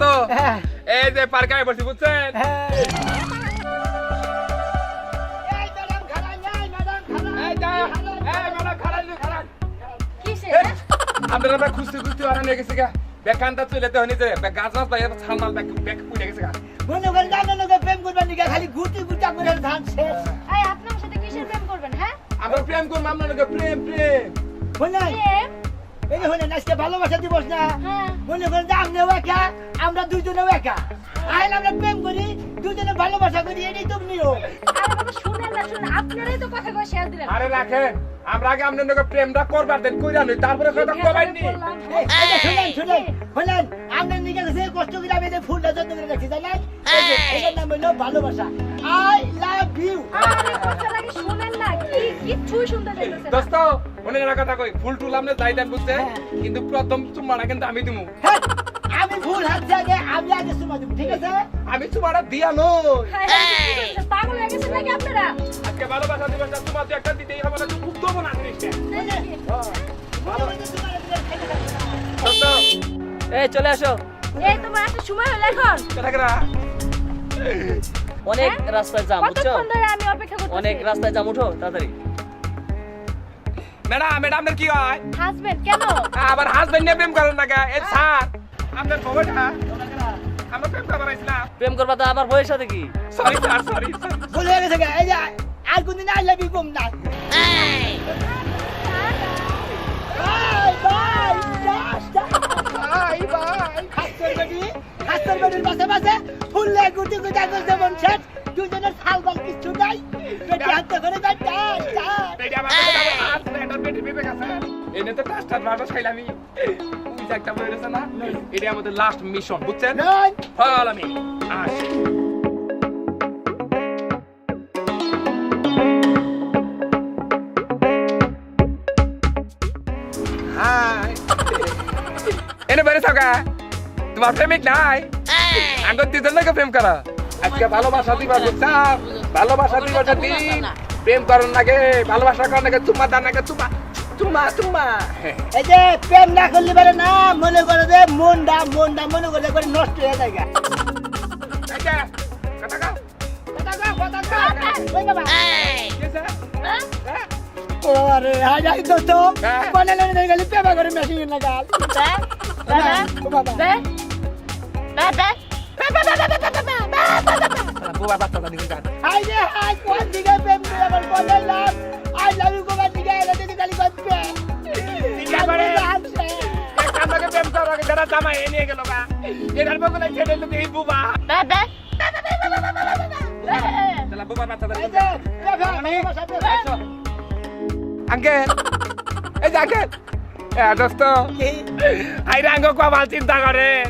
দোস্ত হ্যাঁ। এই যে পার্কে আমি বসি বুঝছেন? হ্যাঁ। এই ম্যাডাম খারাপ নাই ম্যাডাম খারাপ এই যা এই ম্যাডাম খারাপ নি খারাপ কিসে আপনারা ব্যাগ খুঁজতে খুঁজতে ওরা নিয়ে গেছে গা। বেকানটা চলে তো হনি যে গাছ মাছ ভাই ছালমাল ব্যাগ ব্যাগ পুড়ে গেছে গা। করেন জানেন লোকে প্রেম করবেন নিকে খালি ঘুরতে ঘুরতে করে ধান শেষ। এই আপনার সাথে কিসের প্রেম করবেন হ্যাঁ? আমরা প্রেম করব আপনার প্রেম প্রেম? এই যে শুনেন আজকে ভালোবাসা দিবস না? হ্যাঁ। মনে করেন যে আপনিও একা আমরা দুজনেও একা। আইন আমরা প্রেম করি দুজনে ভালোবাসা করি এটাই তো নিয়ম। আরে বাবা শুনেন না শুনেন আপনারাই তো কথা কয়ে শেয়ার দিলেন। আরে রাখেন আমরা আগে আপনার লোকে প্রেমটা করবার দেন কইরা নই তারপরে কথা কবাই নি বললাম, এই, এই যে শুনেন শুনেন শুনেন আপনার নিকে গেছে কষ্ট করে আমি এই ফুলটা যত্ন করে রাখছি জানেন? এটার নাম হলো ভালোবাসা। আই লাভ ইউ আরে কথা লাগে শুনেন না? কি কিচ্ছুই শুনতে চাইতেছে দোস্ত না কথা কই ফুল টুল আপনি যাই দেন বুঝছে? হ্যাঁ। কিন্তু প্রথম চুম্মাটা কিন্তু আমি দিমু। হ্যাঁ, আমি ফুল হাত আগে আমি আগে সুমা দেবো ঠিক আছে? আমি দিয়া নই। হ্যাঁ? পাগল হয়ে গেছেন নাকি আপনারা? আজকে ভালোবাসা দিবসটা তোমার তো একটা দিতেই হবে না তো খুব দেবো না জিনিসটা। না। এই চলে আসো। এই তোমার একটা সময় হলো এখন? অনেক? রাস্তায় যাম বুঝছ? কতক্ষণ ধরে আমি অপেক্ষা করতেছি? অনেক রাস্তায় জাম উঠো তাড়াতাড়ি। ম্যাডাম ম্যাডাম আপনার কি হয়? হাজবেন্ড কেন? আবার হাজবেন্ড নিয়ে প্রেম করেন না কে? এ স্যার আপনার খবরটা আমরা প্রেম করবার আইছিলাম প্রেম করবা তো আমার বয়স সাথে কি? সরি স্যার সরি ভুল হয়ে গেছে এই যে আর কোনদিন আই লাভ ইউ কম না। বাই বাই বাই বাই হাসর বাড়ি হাসর বাড়ির পাশে পাশে ফুললে গুটি গুটা করতে মন শেষ দুজনের বাল কিছু নাই। পেটে হাতে করে টাস টাস পেটে আমার হাত পেটে পেটে পেটে গেছে এনে তো টাস্টার ব্রাশ খাইলাম আমি একটা বই রয়েছে না? এটা আমাদের লাস্ট মিশন বুঝছেন? ফল আমি আসি। এনে বেড়ে থাকা। তোমার প্রেমিক নাই? দুজন লোকে প্রেম করা। আজকে ভালোবাসা দিবা বুঝছাম? ভালোবাসা দিবা দিন প্রেম করুন নাকি ভালোবাসা করার নাকি চুমা দান নাকি চুমা চুমা চুমা এই যে প্রেম না করলে পারে না মনে করে যে মনটা মনটা মনে করে করে নষ্ট হয়ে যায়। আচ্ছা? হ্যাঁ? হ্যাঁ? ওরে হাই তো তো হ্যাঁ। বলে না না গেলি পেবা করে মেশিন না গাল বাবা? বুয়া বাচ্চাটা দিকে গান হাই রে হাই কোন দিকে প্রেম করে আমার বলে লাভ? আই লাভ ইউ কোন দিকে এলে দিকে গালি করবে করে। আমাকে প্রেম করো আগে যারা জামাই এ নিয়ে গেল গা। এটার বদলে ছেড়ে দিতে এই বুবা। বে, বে? বে? তাহলে বুবার বাচ্চাটা ভালোবাসা পেবা আঙ্কেল এই যে আঙ্কেল। দোস্ত। কি? আইরে আঙ্গ কমাল চিন্তা করেন।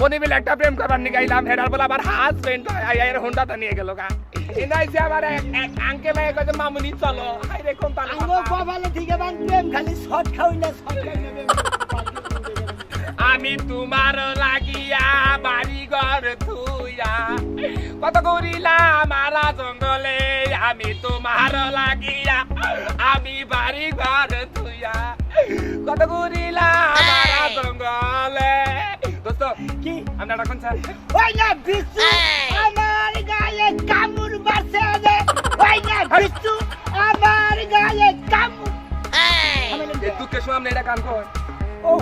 উনি মিলে একটা প্রেম করবার নিয়ে গাইলাম হেডার বলে আবার হাজবেন্ড আই আই হোন্ডাটা নিয়ে গেল গা। ইনাইছে আমার এক- এক আঙ্কেল আই কইছে মামুনি চলো। আইরে কোন তালে আমো কপালে প্রেম খালি খাওই না খাই না আমি তোমার লাগিয়া বাড়ি ঘর থুইয়া কত করিলাম মারা জঙ্গলে আমি তোমার লাগিয়া আমি বাড়ি ঘর থুইয়া কত করিলাম মারা জঙ্গলে আমরা এখন স্যার ওই না বিচ্ছু আমার গায়ে কামড় মারছে রে। ওই না বিচ্ছু আমার গায়ে কামড় এই! দুঃখের সময় আমরা এটা গান কর। ও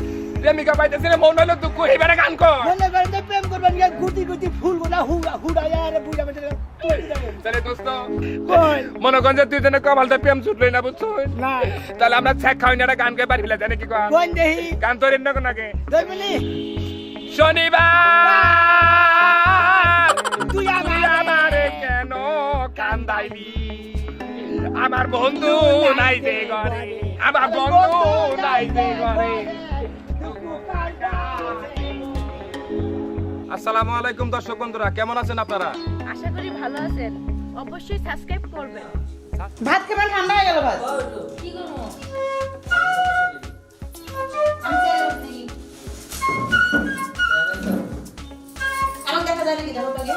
প্রেমিকা পাইতেছে না মন হইল দুঃখ এবারে গান কর। মনে করেন যে প্রেম করবেন গিয়ে গুটি গুটি ফুলগুলা হুড়া হুড়াইয়া আরে বুঝা বেটে তাহলে দোস্ত কই? মনে করেন যে তুই যেন কপালটা প্রেম ছুটলি না বুঝছ? না তাহলে আমরা ছ্যাক খাওয়াই না গান গাই পারি ফেলে জানে কি দেহি? গান তোর এমন দইবলি শনিবার। তুই আমারে কেন কান্দাইলি? আমার বন্ধু নাই যে ঘরে। আমার বন্ধু নাই যে ঘরে। আসসালামু আলাইকুম দর্শক বন্ধুরা কেমন আছেন আপনারা? আশা করি ভালো আছেন। অবশ্যই সাবস্ক্রাইব করবেন। ভাত খেবার ঠান্ডা হয়ে গেল ভাত। কি করব? ದಾಳಿ ಇದರ ಬಗ್ಗೆ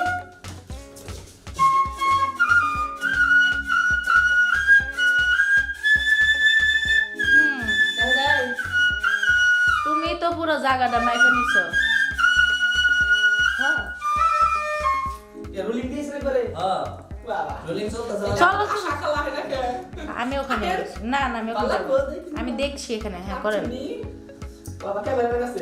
তুমি তো পুরো জায়গাটা মাইকে নিছ। আমি ওখানে না না আমি আমি দেখছি এখানে হ্যাঁ করেন। বাবা ক্যামেরা কাছে।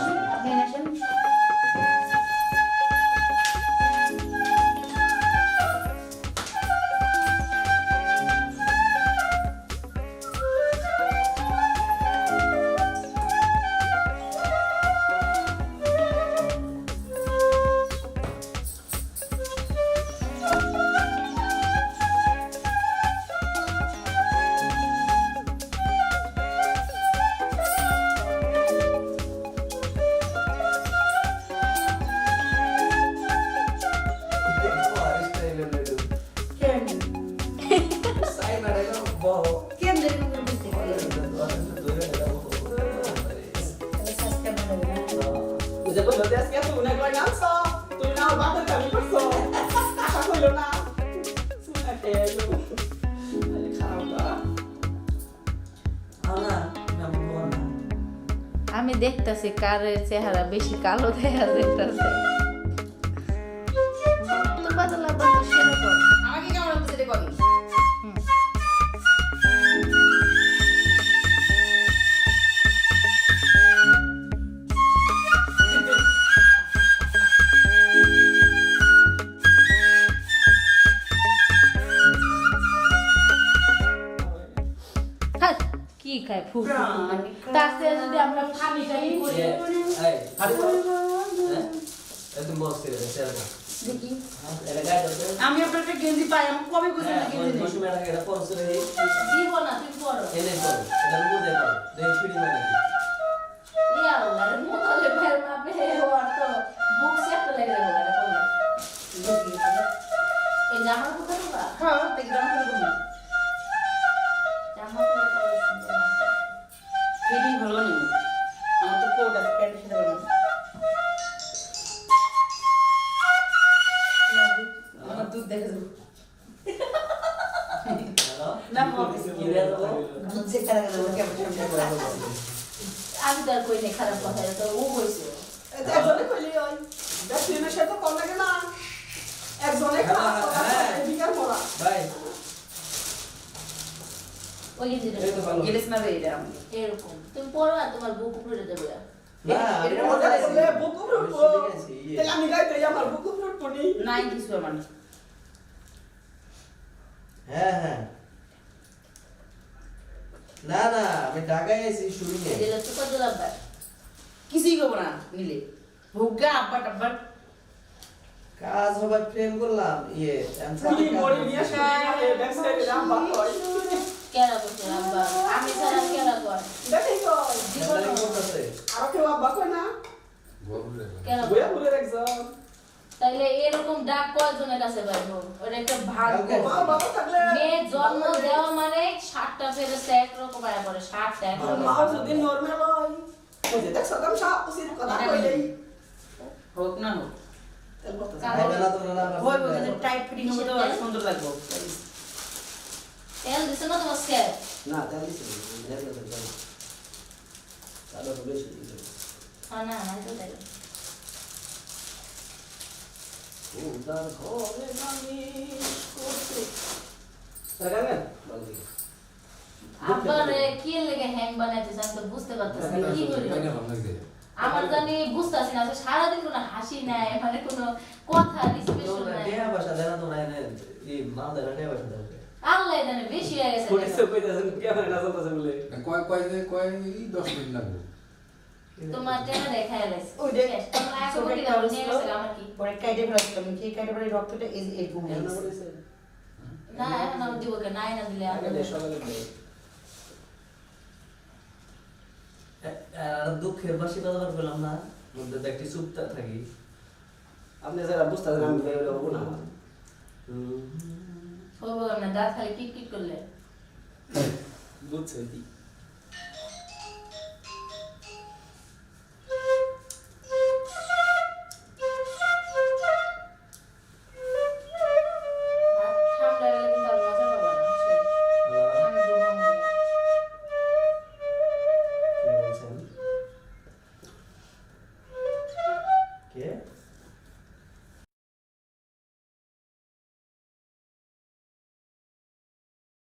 বল আমি দেখতাছি কার চেহারা বেশি কালো দেখা যাইতাছে। ফু। তার চেয়ে যদি আমরা পানিটা ই করি। এই হাড়ি হ্যাঁ? একদম বস করে সেরকম দেখি। এটা গায় দাও আমি আপনার একটা গেঞ্জি পাই আমি কবে কোথায় হ্যাঁ গেঞ্জি নেই বসে মেলা এটা পরশ করে দিব না তুই পড়ো এনে করো এটা মুদে করো দেখ ছুরি মানে কি ইয়া আল্লাহ মোতালে ফের মাপে হওয়ার তো বুক সেট লেগে যাবে এটা করলে এই জামা কোথায় হ্যাঁ। দেখি দাম করে আমি তো আর কই নাই খারাপ কথা এটা তো ও হইছে একজনে কইলি ওই দেখি না সে তো লাগে না। একজনে খারাপ কথা এদিকের মোড়া ভাই। ওই এই গেলেস না রে এটা এরকম। তুমি পড়ো আর তোমার বুক উপরে যাবে। না এটা মজা লাগলে বুকু ফুটবো তাহলে আমি গাইতে আমার বুকু ফুটবো নি? নাই কিছু আমার। হ্যাঁ হ্যাঁ। না না আমি ঢাকায় আছি এ দিলে তো কত লাগবে কিছুই করব না নিলে। ভুগা আব্বা টাব্বা। কাজ হবার প্রেম করলাম ইয়ে ফুলি বড়ি নিয়ে শুনি ব্যাক সাইডে রাম বাপ হয় কেরা বসে আব্বা? আমি ছাড়া কেরা কর দেখি জীবন করতেছে? আর কেউ আব্বা কই না? বইয়া বলে একজন তাইলে এরকম ডাক কয়জনের কাছে পাইবো? ওটা একটা ভাগ্য। থাকলে মেয়ে জন্ম দেওয়া মানে ষাটটা ফেরেছে একরকম আয়া পড়ে ষাটটা একরকম মা যদি নরমাল হয় দেখছ সাপ কথা কইলেই। হোক না হোক। তেল? ভাই বেলা তোমরা না তেল দিছে না না। তাহলে তাহলে না নাই তো তাই উদার ঘরে নামিস করতে। লাগাবেন আবার কি লেগে হ্যাং বানাইতেছে? আমি তো বুঝতে পারতেছি না কি করি আমার জানি বুঝতেছি না সারাদিন কোনো হাসি নাই মানে কোনো কথা ডিসকাশন নাই। দেয়া ভাষা দেনা তোমরা এনে এই মাল দেনা দেয়া ভাষা দাও আল্লাহ জানে বেশি হয়ে গেছে। কয় কয় যে কয় এই দশ মিনিট লাগবে। তোমার টেনে দেখায় গেছে ওই যে তোমরা এক কোটি দাও নিয়ে গেছে আমার কি? পরে কাইটে ফেলাছিলাম কাইটে রক্তটা এই না দিব কে নাই না দিলে আমি আগে সকালে আর দুঃখের বাসি কথা বললাম না মধ্যে তো একটি থাকি। আপনি যারা বুঝতে আমি বলব না দাঁত খালি কিট কিট করলে বুঝছ